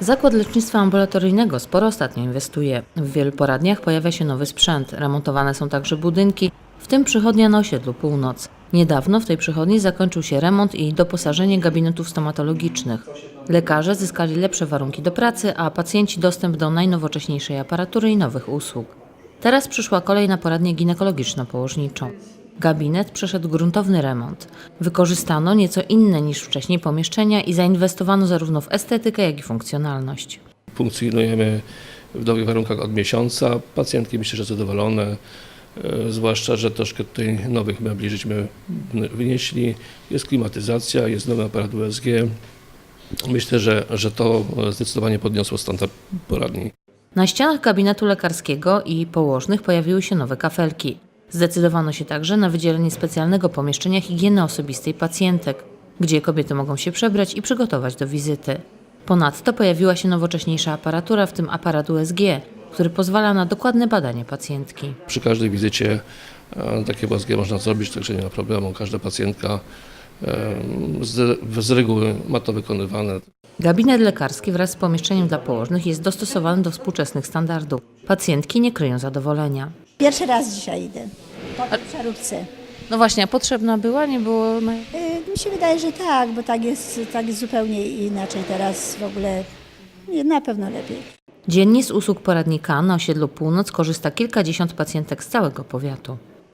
Zakład lecznictwa ambulatoryjnego sporo ostatnio inwestuje. W wielu poradniach pojawia się nowy sprzęt. Remontowane są także budynki, w tym przychodnia na osiedlu Północ. Niedawno w tej przychodni zakończył się remont i doposażenie gabinetów stomatologicznych. Lekarze zyskali lepsze warunki do pracy, a pacjenci dostęp do najnowocześniejszej aparatury i nowych usług. Teraz przyszła kolej na poradnię ginekologiczno-położniczą. Gabinet przeszedł gruntowny remont. Wykorzystano nieco inne niż wcześniej pomieszczenia i zainwestowano zarówno w estetykę, jak i funkcjonalność. Funkcjonujemy w dobrych warunkach od miesiąca. Pacjentki myślę, że zadowolone, e, zwłaszcza, że troszkę tutaj nowych mebli żeśmy wynieśli. Jest klimatyzacja, jest nowy aparat USG. Myślę, że, że to zdecydowanie podniosło standard poradni. Na ścianach gabinetu lekarskiego i położnych pojawiły się nowe kafelki. Zdecydowano się także na wydzielenie specjalnego pomieszczenia higieny osobistej pacjentek, gdzie kobiety mogą się przebrać i przygotować do wizyty. Ponadto pojawiła się nowocześniejsza aparatura, w tym aparat USG, który pozwala na dokładne badanie pacjentki. Przy każdej wizycie e, takie USG można zrobić, także nie ma problemu. Każda pacjentka e, z, z reguły ma to wykonywane. Gabinet lekarski wraz z pomieszczeniem dla położnych jest dostosowany do współczesnych standardów. Pacjentki nie kryją zadowolenia. Pierwszy raz dzisiaj idę. Po tej przeróbce. No właśnie, a potrzebna była, nie było. na- Y, Mi się wydaje, że tak, bo tak jest, tak jest zupełnie inaczej teraz w ogóle. Nie, Na pewno lepiej. Dziennie z usług poradnika na osiedlu Północ korzysta kilkadziesiąt pacjentek z całego powiatu.